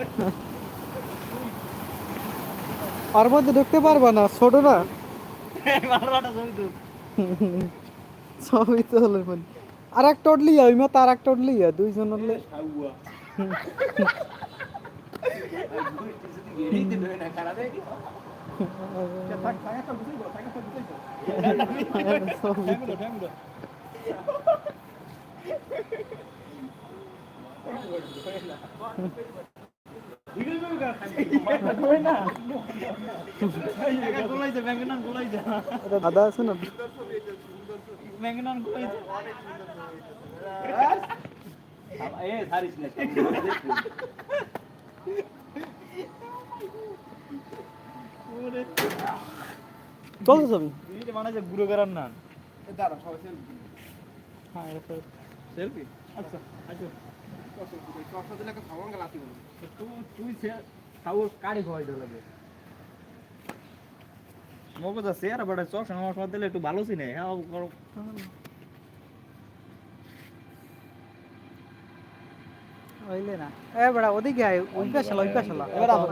আর মধ্যে ঢুকতে পারবা না ছোট না? জমি তো হলো মানে আর একটা উঠলি ওই মতো আর একটা উঠলি দুইজন উঠলে সাউয়া না ছবি আদা আছে না? চলছে ছবি গুঁড়ো করার না দাঁড়া সবাই সেলফি হ্যাঁ সেলফি আচ্ছা আচ্ছা মগজ আছে আর বড় দিলে একটু ভালো চিনে হ্যাঁ হইলে না। এ বড়া ওদিকে আয়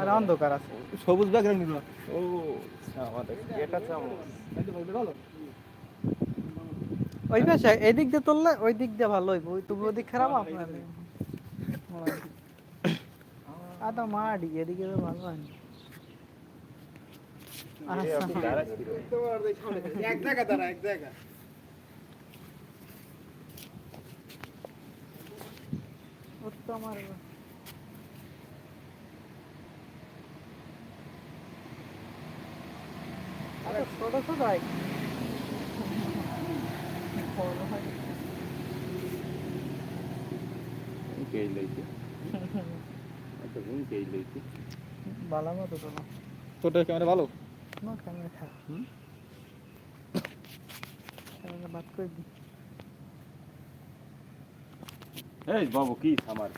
আর অন্ধকার আছে। সবুজ নিল। ও আমাদের এটা চামচ ওই পাশে এদিক দিয়ে তুললে ওই দিক দিয়ে ভালো হইব। ওই তুমি ওদিক খারাপ আপনার আ তো মাডি এদিকে তো ভালো হয় না। আচ্ছা। তোমার এই সামনে এক জায়গা দাঁড়া এক জায়গা ওর তো আমার আরে ছোট ছোট আই বড় হয়। ভালো মতো তো না। ক্যামেরা ভালো? না ক্যামেরা খারাপ। হুম? ক্যামেরা বাদ করে দি। এই বাবু কি আমার